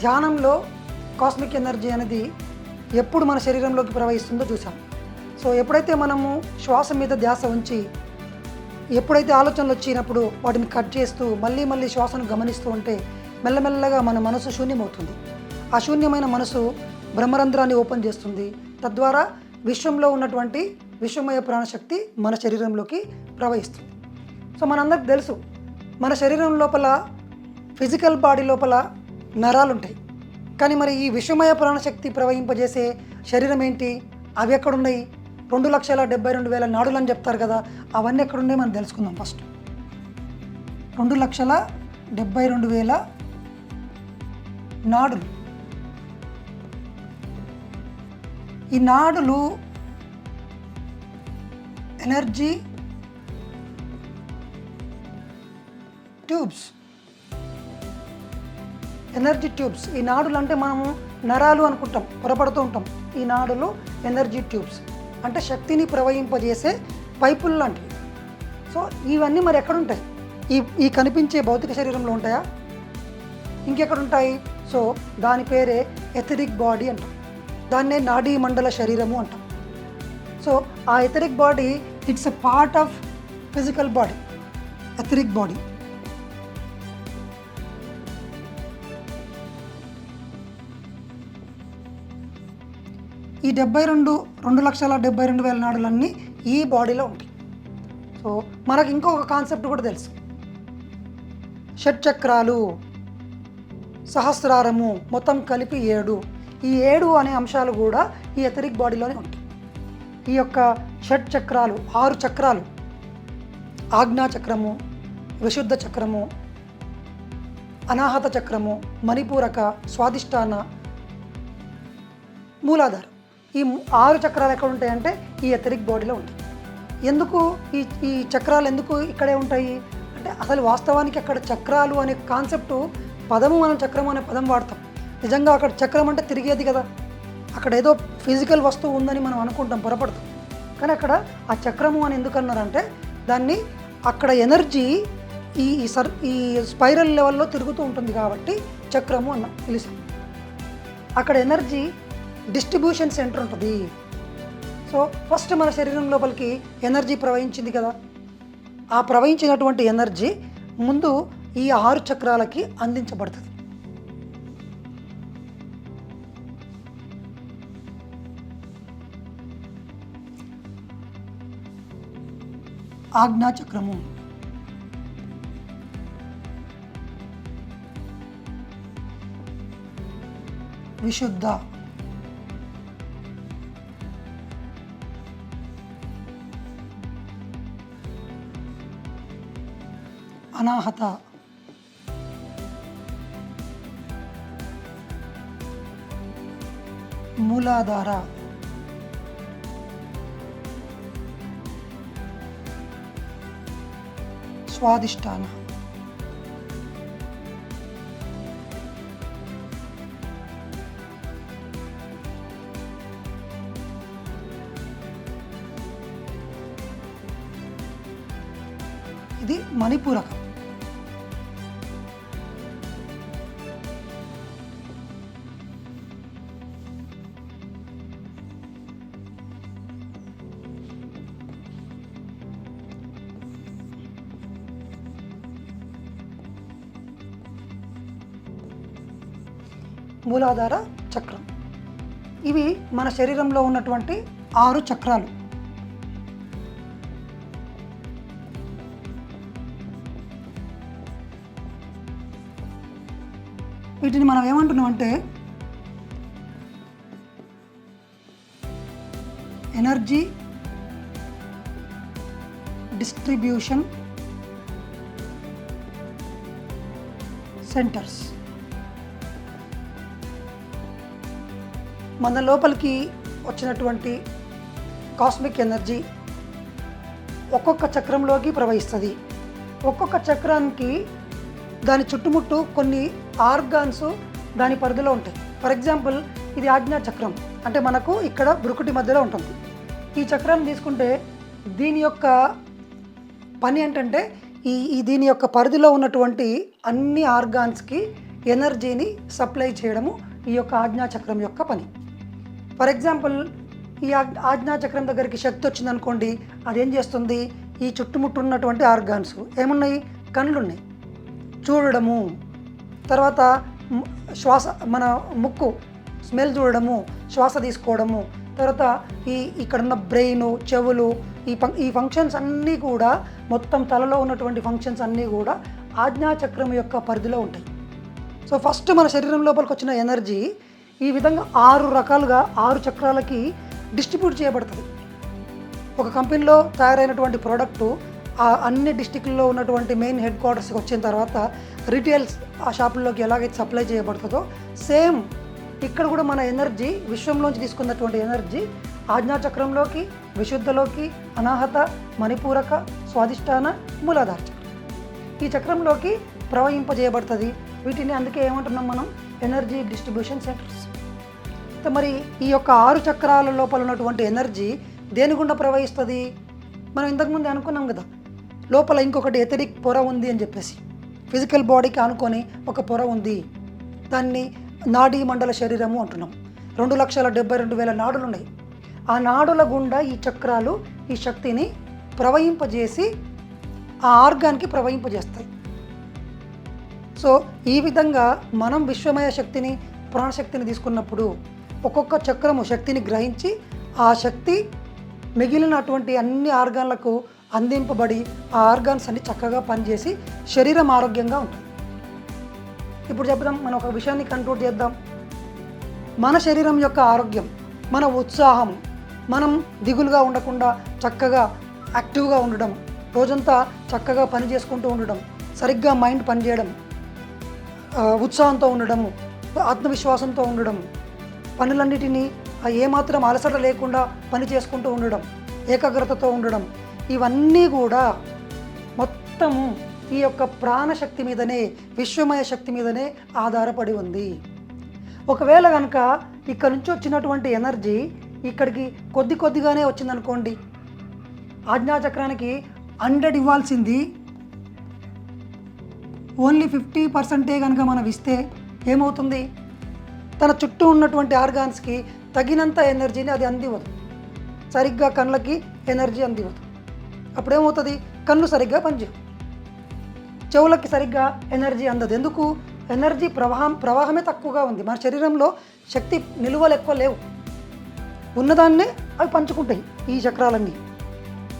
ధ్యానంలో cosmic energy అనేది ఎప్పుడు మన శరీరంలోకి ప్రవహిస్తుందో చూసాం సో ఎప్పుడైతే మనము శ్వాస మీద ధ్యాస ఉంచి ఎప్పుడైతే ఆలోచనలు వచ్చినప్పుడు వాటిని కట్ చేస్తూ మళ్ళీ మళ్ళీ శ్వాసను గమనిస్తూ ఉంటే మెల్లమెల్లగా మన మనసు శూన్యమవుతుంది. ఆ శూన్యమైన మనసు బ్రహ్మరంధ్రాన్ని ఓపెన్ చేస్తుంది. తద్వారా విశ్వంలో ఉన్నటువంటి విశ్వమయ ప్రాణశక్తి మన శరీరంలోకి ప్రవహిస్తుంది. సో మనందరికి తెలుసు మన శరీరం లోపల ఫిజికల్ బాడీ లోపల నరాలు ఉంటాయి కానీ మరి ఈ విషమయ ప్రాణశక్తి ప్రవహింపజేసే శరీరం ఏంటి అవి ఎక్కడున్నాయి? రెండు లక్షల డెబ్బై రెండు వేల నాడులు అని చెప్తారు కదా అవన్నీ ఎక్కడున్నాయి మనం తెలుసుకుందాం ఫస్ట్. రెండు లక్షల డెబ్బై రెండు వేల నాడులు. ఈ నాడులు ఎనర్జీ ట్యూబ్స్. Energy tubes. ఈ నాడులు అంటే మనము నరాలు అనుకుంటాం పొరపడుతూ ఉంటాం. ఈ నాడులు ఎనర్జీ ట్యూబ్స్. అంటే శక్తిని ప్రవహింపజేసే పైపులు లాంటివి. సో ఇవన్నీ మరి ఎక్కడ ఉంటాయి ఈ ఈ కనిపించే భౌతిక శరీరంలో ఉంటాయా? ఇంకెక్కడ ఉంటాయి సో దాని పేరే ఎథరిక్ బాడీ అంటాం. దాన్నే నాడీ మండల శరీరము అంటాం. సో ఆ etheric body it's a part of physical body etheric body. ఈ డెబ్బై రెండు రెండు లక్షల డెబ్బై రెండు వేల నాడులన్నీ ఈ బాడీలో ఉంటాయి. సో మనకు ఇంకొక కాన్సెప్ట్ కూడా తెలుసు. షట్చక్రాలు సహస్రారము మొత్తం కలిపి ఏడు. ఈ ఏడు అనే అంశాలు కూడా ఈ ఎథరిక్ బాడీలోనే ఉంటాయి. ఈ యొక్క షట్ చక్రాలు ఆరు చక్రాలు ఆజ్ఞా చక్రము విశుద్ధ చక్రము అనాహత చక్రము మణిపూరక స్వాదిష్టాన మూలాధారం. ఈ ఆరు చక్రాలు ఎక్కడ ఉంటాయంటే ఈ ఎథరిక్ బాడీలో ఉంటాయి. ఎందుకు ఈ ఈ చక్రాలు ఎందుకు ఇక్కడే ఉంటాయి? అంటే అసలు వాస్తవానికి అక్కడ చక్రాలు అనే కాన్సెప్ట్ పదము మనం చక్రం అనే పదం వాడతాం. నిజంగా అక్కడ చక్రం అంటే తిరిగేది కదా. అక్కడ ఏదో ఫిజికల్ వస్తువు ఉందని మనం అనుకుంటాం పొరపడతాం. కానీ అక్కడ ఆ చక్రము అని ఎందుకు అన్నారంటే దాన్ని అక్కడ ఎనర్జీ ఈ ఈ సర్ ఈ స్పైరల్ లెవెల్లో తిరుగుతూ ఉంటుంది కాబట్టి చక్రము అన్న పిలిచాం. అక్కడ ఎనర్జీ డిస్ట్రిబ్యూషన్ సెంటర్ ఉంటుంది. సో ఫస్ట్ మన శరీరం లోపలికి ఎనర్జీ ప్రవహించింది కదా. ఆ ప్రవహించినటువంటి ఎనర్జీ ముందు ఈ ఆరు చక్రాలకి అందించబడుతుంది. ఆజ్ఞా చక్రము విశుద్ధ అనాహత. మూలాధార. స్వాదిష్టాన ఇది మణిపూరకం. మూలాధార చక్రం. ఇవి మన శరీరంలో ఉన్నటువంటి ఆరు చక్రాలు. వీటిని మనం ఏమంటున్నాం అంటే ఎనర్జీ డిస్ట్రిబ్యూషన్ సెంటర్స్. మన లోపలికి వచ్చినటువంటి కాస్మిక్ ఎనర్జీ ఒక్కొక్క చక్రంలోకి ప్రవహిస్తుంది. ఒక్కొక్క చక్రానికి దాని చుట్టుముట్టు కొన్ని ఆర్గాన్స్ దాని పరిధిలో ఉంటాయి. ఫర్ ఎగ్జాంపుల్ ఇది ఆజ్ఞా చక్రం. అంటే మనకు ఇక్కడ బ్రుకుటి మధ్యలో ఉంటుంది. ఈ చక్రం తీసుకుంటే దీని యొక్క పని ఏంటంటే ఈ ఈ దీని యొక్క పరిధిలో ఉన్నటువంటి అన్ని ఆర్గాన్స్కి ఎనర్జీని సప్లై చేయడము ఈ యొక్క ఆజ్ఞా చక్రం యొక్క పని. ఫర్ ఎగ్జాంపుల్ ఈ ఆగ్- ఆజ్ఞాచక్రం దగ్గరికి శక్తి వచ్చిందనుకోండి అదేం చేస్తుంది? ఈ చుట్టుముట్టు ఉన్నటువంటి ఆర్గాన్స్ ఏమున్నాయి? కళ్ళు ఉన్నాయి చూడడము. తర్వాత శ్వాస మన ముక్కు స్మెల్ చూడడము శ్వాస తీసుకోవడము. తర్వాత ఈ ఇక్కడున్న బ్రెయిన్ చెవులు ఈ ఫం ఈ ఫంక్షన్స్ అన్నీ కూడా మొత్తం తలలో ఉన్నటువంటి ఫంక్షన్స్ అన్నీ కూడా ఆజ్ఞాచక్రం యొక్క పరిధిలో ఉంటాయి. సో ఫస్ట్ మన శరీరం లోపలికి వచ్చిన ఎనర్జీ ఈ విధంగా ఆరు రకాలుగా ఆరు చక్రాలకి డిస్ట్రిబ్యూట్ చేయబడుతుంది. ఒక కంపెనీలో తయారైనటువంటి ప్రోడక్టు ఆ అన్ని డిస్టిక్ల్లో ఉన్నటువంటి మెయిన్ హెడ్ క్వార్టర్స్కి వచ్చిన తర్వాత రిటైల్స్ ఆ షాపుల్లోకి ఎలాగైతే సప్లై చేయబడుతుందో సేమ్ ఇక్కడ కూడా మన ఎనర్జీ విశ్వంలోంచి తీసుకున్నటువంటి ఎనర్జీ ఆజ్ఞాచక్రంలోకి విశుద్ధలోకి అనాహత మణిపూరక స్వాదిష్టాన మూలాధార చక్రం. ఈ చక్రంలోకి ప్రవహింపజేయబడుతుంది. వీటిని అందుకే ఏమంటున్నాం మనం? Energy distribution centres. అయితే మరి ఈ యొక్క ఆరు చక్రాల లోపల ఉన్నటువంటి ఎనర్జీ దేని గుండా ప్రవహిస్తుంది? మనం ఇంతకుముందు అనుకున్నాం కదా లోపల ఇంకొకటి ఎథరిక్ పొర ఉంది అని చెప్పేసి. ఫిజికల్ బాడీకి అనుకొని ఒక పొర ఉంది దాన్ని నాడీ మండల శరీరము అంటున్నాం. రెండు లక్షల డెబ్బై రెండు వేల నాడులు ఉన్నాయి ఆ నాడుల గుండా ఈ చక్రాలు ఈ శక్తిని ప్రవహింపజేసి ఆ ఆర్గాన్కి ప్రవహింపజేస్తాయి. సో ఈ విధంగా మనం విశ్వమయ శక్తిని ప్రాణశక్తిని తీసుకున్నప్పుడు ఒక్కొక్క చక్రము శక్తిని గ్రహించి ఆ శక్తి మిగిలినటువంటి అన్ని ఆర్గాన్లకు అందింపబడి ఆ ఆర్గాన్స్ అన్ని చక్కగా పనిచేసి శరీరం ఆరోగ్యంగా ఉంటుంది. ఇప్పుడు చెప్దాం మనం ఒక విషయాన్ని కంట్రోల్ చేద్దాం. మన శరీరం యొక్క ఆరోగ్యం మన ఉత్సాహం మనం దిగులుగా ఉండకుండా చక్కగా యాక్టివ్గా ఉండడం రోజంతా చక్కగా పని చేసుకుంటూ ఉండడం సరిగ్గా మైండ్ పనిచేయడం ఉత్సాహంతో ఉండడము ఆత్మవిశ్వాసంతో ఉండడం పనులన్నిటినీ ఏమాత్రం అలసట లేకుండా పని చేసుకుంటూ ఉండడం ఏకాగ్రతతో ఉండడం ఇవన్నీ కూడా మొత్తం ఈ యొక్క ప్రాణశక్తి మీదనే విశ్వమయ శక్తి మీదనే ఆధారపడి ఉంది. ఒకవేళ కనుక ఇక్కడ నుంచి వచ్చినటువంటి ఎనర్జీ ఇక్కడికి కొద్ది కొద్దిగానే వచ్చిందనుకోండి ఆజ్ఞాచక్రానికి హండ్రెడ్ ఇవ్వాల్సింది ఓన్లీ ఫిఫ్టీ పర్సెంటే కనుక మనం ఇస్తే ఏమవుతుంది? తన చుట్టూ ఉన్నటువంటి ఆర్గాన్స్కి తగినంత ఎనర్జీని అది అందివ్వదు. సరిగ్గా కళ్ళకి ఎనర్జీ అందివ్వదు. అప్పుడేమవుతుంది? కళ్ళు సరిగ్గా పనిచేయవు చెవులకి సరిగ్గా ఎనర్జీ అందదు. ఎందుకు? ఎనర్జీ ప్రవాహం ప్రవాహమే తక్కువగా ఉంది. మన శరీరంలో శక్తి నిలువలు ఎక్కువ లేవు. ఉన్నదాన్నే అవి పంచుకుంటాయి ఈ చక్రాలన్నీ.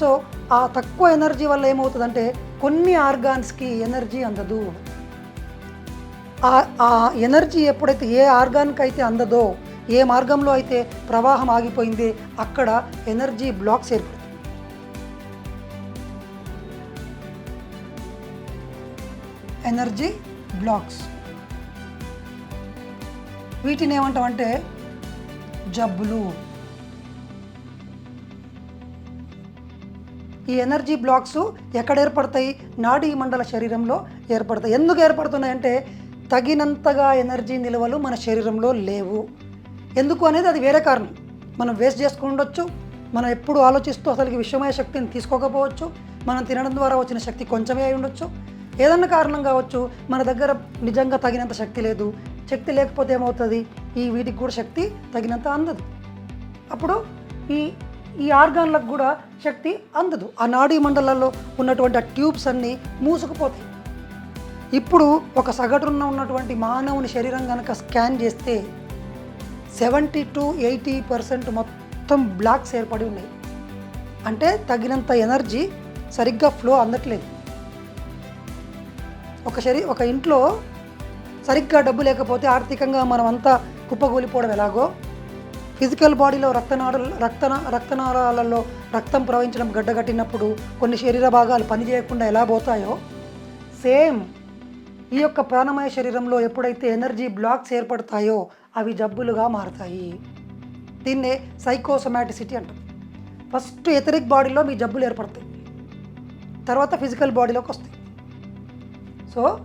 సో ఆ తక్కువ ఎనర్జీ వల్ల ఏమవుతుందంటే కొన్ని ఆర్గాన్స్కి ఎనర్జీ అందదు. ఆ- ఎనర్జీ ఎప్పుడైతే ఏ ఆర్గాన్కి అయితే అందదో ఏ మార్గంలో అయితే ప్రవాహం ఆగిపోయింది అక్కడ ఎనర్జీ బ్లాక్స్ ఏర్పడుతుంది ఎనర్జీ బ్లాక్స్. వీటిని ఏమంటామంటే జబ్బులు. ఈ ఎనర్జీ బ్లాక్స్ ఎక్కడ ఏర్పడతాయి? నాడీ మండల శరీరంలో ఏర్పడతాయి. ఎందుకు ఏర్పడుతున్నాయంటే తగినంతగా ఎనర్జీ నిల్వలు మన శరీరంలో లేవు. ఎందుకు అనేది అది వేరే కారణం. మనం వేస్ట్ చేసుకుండొచ్చు మనం ఎప్పుడు ఆలోచిస్తూ అసలు విషమయ శక్తిని తీసుకోకపోవచ్చు. మనం తినడం ద్వారా వచ్చిన శక్తి కొంచెమే అయి ఉండొచ్చు. ఏదన్నా కారణం కావచ్చు మన దగ్గర నిజంగా తగినంత శక్తి లేదు. శక్తి లేకపోతే ఏమవుతుంది? ఈ వీటికి కూడా శక్తి తగినంత అందదు. అప్పుడు ఈ ఈ ఆర్గాన్లకు కూడా శక్తి అందదు. ఆ నాడీ మండలాల్లో ఉన్నటువంటి ఆ ట్యూబ్స్ అన్నీ మూసుకుపోతాయి. ఇప్పుడు ఒక సగటున ఉన్నటువంటి మానవుని శరీరం కనుక స్కాన్ చేస్తే సెవెంటీ టు ఎయిటీ పర్సెంట్ మొత్తం బ్లాక్స్ ఏర్పడి ఉన్నాయి. అంటే తగినంత ఎనర్జీ సరిగ్గా ఫ్లో అందట్లేదు. ఒక శరీ ఒక ఇంట్లో సరిగ్గా డబ్బు లేకపోతే ఆర్థికంగా మనమంతా కుప్పగూలిపోవడం ఎలాగో ఫిజికల్ బాడీలో రక్తనాడు రక్త రక్తనాళాలలో రక్తం ప్రవహించడం గడ్డగట్టినప్పుడు కొన్ని శరీర భాగాలు పనిచేయకుండా ఎలా పోతాయో? సేమ్ ఈ యొక్క ప్రాణమయ శరీరంలో ఎప్పుడైతే ఎనర్జీ బ్లాక్స్ ఏర్పడతాయో అవి జబ్బులుగా మారుతాయి. దీన్నే సైకోసమాటిసిటీ అంటాం ఫస్ట్ ఎథరిక్ బాడీలో మీ జబ్బులు ఏర్పడతాయి. తర్వాత ఫిజికల్ బాడీలోకి వస్తాయి. సో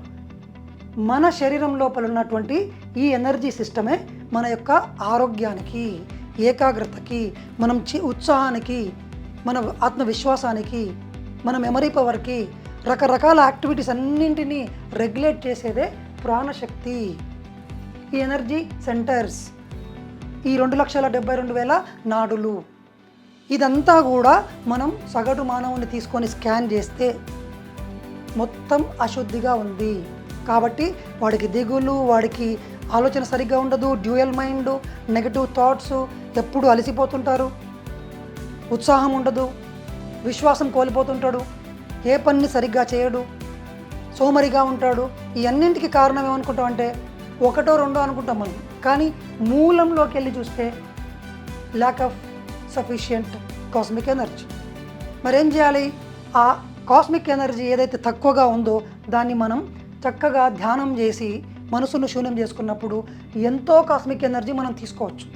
మన శరీరం లోపల ఉన్నటువంటి ఈ ఎనర్జీ సిస్టమే మన యొక్క ఆరోగ్యానికి ఏకాగ్రతకి మనం చి ఉత్సాహానికి మన ఆత్మవిశ్వాసానికి మన మెమరీ పవర్కి రకరకాల యాక్టివిటీస్ అన్నింటినీ రెగ్యులేట్ చేసేదే ప్రాణశక్తి. ఈ ఎనర్జీ సెంటర్స్ ఈ రెండు లక్షల డెబ్బై రెండు వేల నాడులు. ఇదంతా కూడా మనం సగటు మానవుని తీసుకొని స్కాన్ చేస్తే మొత్తం అశుద్ధిగా ఉంది. కాబట్టి వాడికి దిగులు వాడికి ఆలోచన సరిగ్గా ఉండదు డ్యూయల్ మైండ్ నెగటివ్ థాట్స్ ఎప్పుడు అలసిపోతుంటారు. ఉత్సాహం ఉండదు విశ్వాసం కోల్పోతుంటాడు ఏ పని సరిగ్గా చేయడు సోమరిగా ఉంటాడు. ఈ అన్నింటికి కారణం ఏమనుకుంటాం అంటే ఒకటో రెండో అనుకుంటాం మనం. కానీ మూలంలోకి వెళ్ళి చూస్తే lack of sufficient cosmic energy మరేం చేయాలి? ఆ కాస్మిక్ ఎనర్జీ ఏదైతే తక్కువగా ఉందో దాన్ని మనం చక్కగా ధ్యానం చేసి మనసును శూన్యం చేసుకున్నప్పుడు ఎంతో కాస్మిక్ ఎనర్జీ మనం తీసుకోవచ్చు.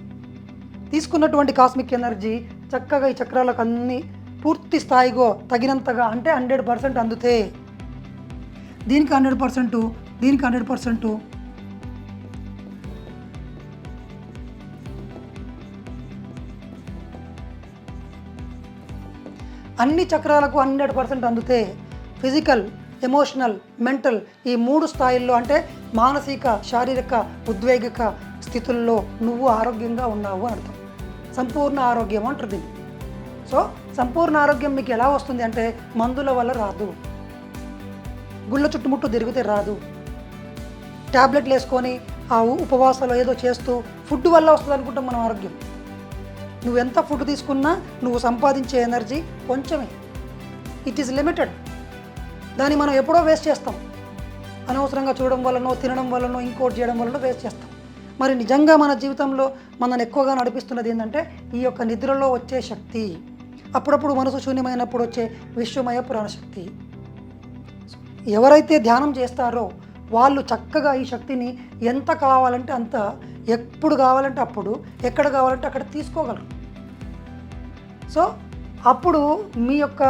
తీసుకున్నటువంటి కాస్మిక్ ఎనర్జీ చక్కగా ఈ చక్రాలకు అన్ని పూర్తి స్థాయిగో తగినంతగా అంటే హండ్రెడ్ పర్సెంట్ అందుతే. దీనికి హండ్రెడ్ పర్సెంట్ దీనికి హండ్రెడ్ పర్సెంట్. అన్ని చక్రాలకు హండ్రెడ్ పర్సెంట్ అందుతే. ఫిజికల్ ఎమోషనల్ మెంటల్ ఈ మూడు స్థాయిల్లో అంటే మానసిక శారీరక ఉద్వేగిక స్థితుల్లో నువ్వు ఆరోగ్యంగా ఉన్నావు అని అర్థం. సంపూర్ణ ఆరోగ్యం అంటారు దీన్ని. సో సంపూర్ణ ఆరోగ్యం మీకు ఎలా వస్తుంది అంటే మందుల వల్ల రాదు. గుళ్ళ చుట్టుముట్టు తిరిగితే రాదు. ట్యాబ్లెట్లు వేసుకొని ఆ ఉపవాసాలు ఏదో చేస్తూ ఫుడ్ వల్ల వస్తుంది అనుకుంటాం మనం ఆరోగ్యం. నువ్వు ఎంత ఫుడ్ తీసుకున్నా నువ్వు సంపాదించే ఎనర్జీ కొంచెమే. It is limited. దాన్ని మనం ఎప్పుడో వేస్ట్ చేస్తాం. అనవసరంగా చూడడం వల్లనో తినడం వల్లనో ఇంకోటి చేయడం వల్లనో వేస్ట్ చేస్తాం. మరి నిజంగా మన జీవితంలో మనల్ని ఎక్కువగా నడిపిస్తున్నది ఏంటంటే ఈ యొక్క నిద్రలో వచ్చే శక్తి. అప్పుడప్పుడు మనసు శూన్యమైనప్పుడు వచ్చే విశ్వమయ ప్రాణశక్తి ఎవరైతే ధ్యానం చేస్తారో వాళ్ళు చక్కగా ఈ శక్తిని ఎంత కావాలంటే అంత ఎప్పుడు కావాలంటే అప్పుడు ఎక్కడ కావాలంటే అక్కడ తీసుకోగలరు. సో అప్పుడు మీ యొక్క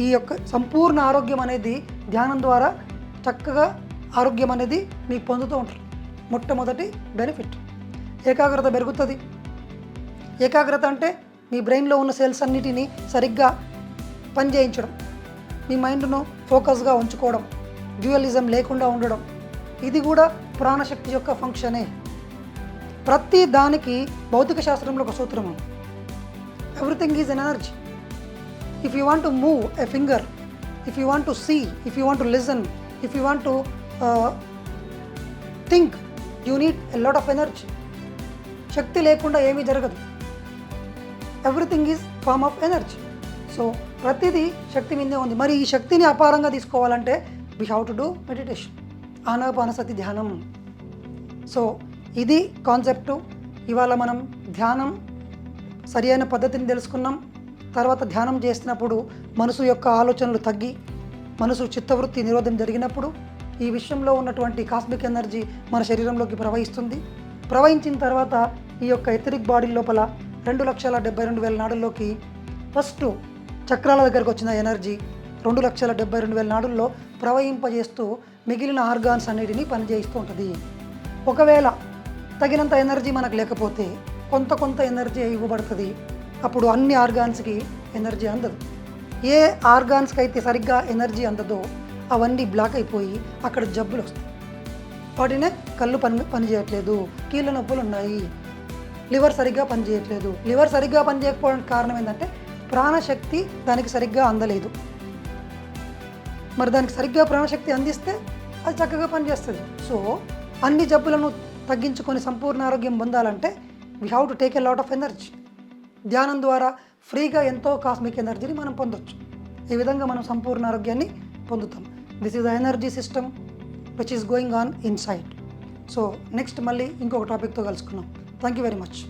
ఈ యొక్క సంపూర్ణ ఆరోగ్యం అనేది ధ్యానం ద్వారా చక్కగా ఆరోగ్యం అనేది మీకు పొందుతూ ఉంటారు. మొట్టమొదటి బెనిఫిట్. ఏకాగ్రత పెరుగుతుంది. ఏకాగ్రత అంటే మీ బ్రెయిన్లో ఉన్న సెల్స్ అన్నిటినీ సరిగ్గా పనిచేయించడం మీ మైండ్ను ఫోకస్గా ఉంచుకోవడం డ్యూయలిజం లేకుండా ఉండడం ఇది కూడా ప్రాణశక్తి యొక్క ఫంక్షనే. ప్రతి దానికి భౌతిక శాస్త్రంలో ఒక సూత్రం everything is an energy. If you want to move a finger if you want to see if you want to listen if you want to think you need a lot of energy శక్తి లేకుండా ఏమీ జరగదు everything is form of energy so ప్రతిదీ శక్తి మీదే ఉంది మరి ఈ శక్తిని అపారంగా తీసుకోవాలంటే we have to do meditation Anapanasati ధ్యానం సో ఇది కాన్సెప్టు ఇవాళ మనం ధ్యానం సరి అయిన పద్ధతిని తెలుసుకున్నాం తర్వాత ధ్యానం చేసినప్పుడు మనసు యొక్క ఆలోచనలు తగ్గి మనసు చిత్తవృత్తి నిరోధం జరిగినప్పుడు ఈ విషయంలో ఉన్నటువంటి కాస్మిక్ ఎనర్జీ మన శరీరంలోకి ప్రవహిస్తుంది. ప్రవహించిన తర్వాత ఈ యొక్క ఎథరిక్ బాడీ లోపల రెండు లక్షల డెబ్బై రెండు వేల నాడుల్లోకి ఫస్ట్ చక్రాల దగ్గరకు వచ్చిన ఎనర్జీ రెండు లక్షల డెబ్బై రెండు వేల నాడుల్లో ప్రవహింపజేస్తూ మిగిలిన ఆర్గాన్స్ అనేటిని పనిచేయిస్తూ ఉంటుంది. ఒకవేళ తగినంత ఎనర్జీ మనకు లేకపోతే కొంత కొంత ఎనర్జీ ఇవ్వబడుతుంది. అప్పుడు అన్ని ఆర్గాన్స్కి ఎనర్జీ అందదు. ఏ ఆర్గాన్స్కి అయితే సరిగ్గా ఎనర్జీ అందదో అవన్నీ బ్లాక్ అయిపోయి అక్కడ జబ్బులు వస్తాయి. వాటినే కళ్ళు పని పని చేయట్లేదు కీళ్ళ నొప్పులు ఉన్నాయి లివర్ సరిగ్గా పనిచేయట్లేదు లివర్ సరిగ్గా పనిచేయకపోవడానికి కారణం ఏంటంటే ప్రాణశక్తి దానికి సరిగ్గా అందలేదు. మరి దానికి సరిగ్గా ప్రాణశక్తి అందిస్తే అది చక్కగా పనిచేస్తుంది సో అన్ని జబ్బులను తగ్గించుకొని సంపూర్ణ ఆరోగ్యం పొందాలంటే we have to take a lot of energy ధ్యానం ద్వారా ఫ్రీగా ఎంతో కాస్మిక్ ఎనర్జీని మనం పొందొచ్చు. ఈ విధంగా మనం సంపూర్ణ ఆరోగ్యాన్ని పొందుతాం. This is the energy system which is going on inside so next మళ్ళీ ఇంకొక టాపిక్తో కలుసుకున్నాం థ్యాంక్ యూ వెరీ మచ్